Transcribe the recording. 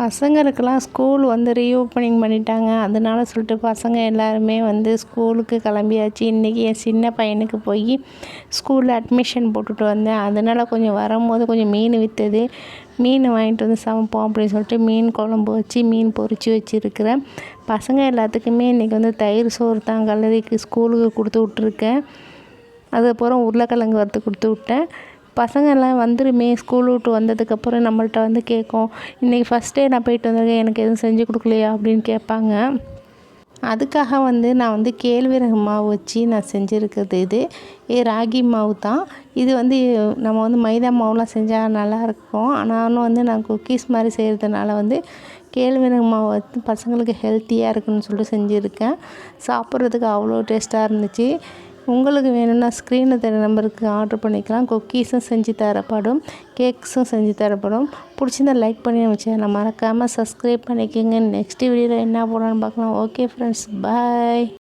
பசங்களுக்கெல்லாம் ஸ்கூல் வந்து ரீஓப்பனிங் பண்ணிட்டாங்க. அதனால சொல்லிட்டு பசங்க எல்லாருமே வந்து ஸ்கூலுக்கு கிளம்பியாச்சு. இன்றைக்கி என் சின்ன பையனுக்கு போய் ஸ்கூலில் அட்மிஷன் போட்டுட்டு வந்தேன். அதனால் கொஞ்சம் வரும்போது கொஞ்சம் மீன் விற்றது மீன் வாங்கிட்டு வந்து சமைப்போம் அப்படின்னு சொல்லிட்டு மீன் குழம்பு வச்சு மீன் பொறிச்சு வச்சுருக்கிறேன். பசங்க எல்லாத்துக்குமே இன்றைக்கி வந்து தயிர் சோறு தான் கல்லறிக்கு ஸ்கூலுக்கு கொடுத்து விட்ருக்கேன் அதுக்கப்புறம் உருளைக்கிழங்கு வறுத்து கொடுத்து விட்டேன். பசங்க எல்லாம் வந்துருமே ஸ்கூல் விட்டு வந்ததுக்கப்புறம் நம்மள்ட்ட வந்து கேட்கும் இன்றைக்கி ஃபஸ்ட் டே நான் போயிட்டு வந்திருக்கேன் எனக்கு எதுவும் செஞ்சு கொடுக்கலையா? அப்படின்னு கேட்பாங்க. அதுக்காக வந்து நான் வந்து கேழ்வரகு மாவு வச்சு நான் செஞ்சுருக்கிறது இது. இது ராகி மாவு தான். இது வந்து நம்ம வந்து மைதா மாவுலாம் செஞ்சால் நல்லாயிருக்கும். ஆனாலும் வந்து நான் குக்கீஸ் மாதிரி செய்கிறதுனால வந்து கேழ்வரகு மாவு வந்து பசங்களுக்கு ஹெல்த்தியாக இருக்குன்னு சொல்லிட்டு செஞ்சுருக்கேன். சாப்பிட்றதுக்கு அவ்வளோ டேஸ்ட்டாக இருந்துச்சு. உங்களுக்கு வேணும்னா ஸ்க்ரீனில் தர நம்பருக்கு ஆர்டர் பண்ணிக்கலாம். குக்கீஸும் செஞ்சு தரப்படும். கேக்ஸும் செஞ்சு தரப்படும். பிடிச்சிருந்தா லைக் பண்ணி வச்சேன் மறக்காமல் சப்ஸ்கிரைப் பண்ணிக்கோங்க. நெக்ஸ்ட் வீடியோவில் என்ன போடலான்னு பார்க்கலாம். Okay friends bye